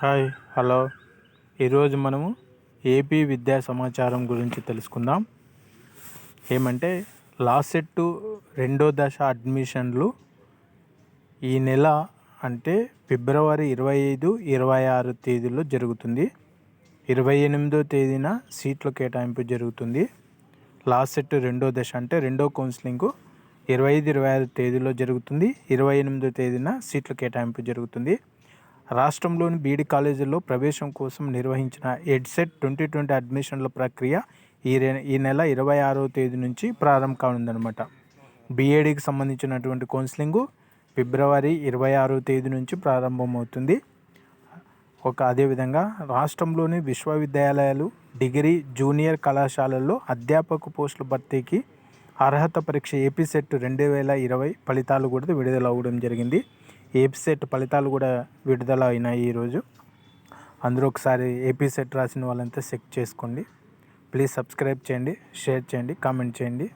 Hi hello. ఈరోజు మనము AP విద్యా సమాచారం గురించి తెలుసుకుందాం. ఏమంటే లాస్ట్ సెట్టు రెండో దశ అడ్మిషన్లు ఈ నెల అంటే ఫిబ్రవరి ఇరవై ఐదు ఇరవై ఆరు తేదీలో జరుగుతుంది. ఇరవై ఎనిమిదో తేదీన సీట్ల కేటాయింపు జరుగుతుంది. లాస్ట్ సెట్ రెండో దశ అంటే రెండో కౌన్సిలింగ్ ఇరవై ఐదు ఇరవై ఆరు తేదీలో జరుగుతుంది. ఇరవై ఎనిమిదో తేదీన సీట్ల కేటాయింపు జరుగుతుంది. రాష్ట్రంలోని బీఈడి కాలేజీల్లో ప్రవేశం కోసం నిర్వహించిన ఎడ్సెట్ ట్వంటీ ట్వంటీ అడ్మిషన్ల ప్రక్రియ ఈ ఈ నెల ఇరవై ఆరో తేదీ నుంచి ప్రారంభం కానుందనమాట బీఏడీకి సంబంధించినటువంటి కౌన్సిలింగు ఫిబ్రవరి ఇరవై ఆరో తేదీ నుంచి ప్రారంభమవుతుంది. ఒక అదేవిధంగా రాష్ట్రంలోని విశ్వవిద్యాలయాలు డిగ్రీ జూనియర్ కళాశాలల్లో అధ్యాపక పోస్టుల భర్తీకి అర్హత పరీక్ష ఏపీ సెట్ రెండు వేల ఇరవై ఫలితాలు కూడా విడుదల అవ్వడం జరిగింది. ఏపీసెట్ ఫలితాలు కూడా విడుదల అయినాయి ఈరోజు. అందరూ ఒకసారి ఏపీ సెట్ రాసిన వాళ్ళంతా చెక్ చేసుకోండి. ప్లీజ్ సబ్స్క్రైబ్ చేయండి షేర్ చేయండి కామెంట్ చేయండి.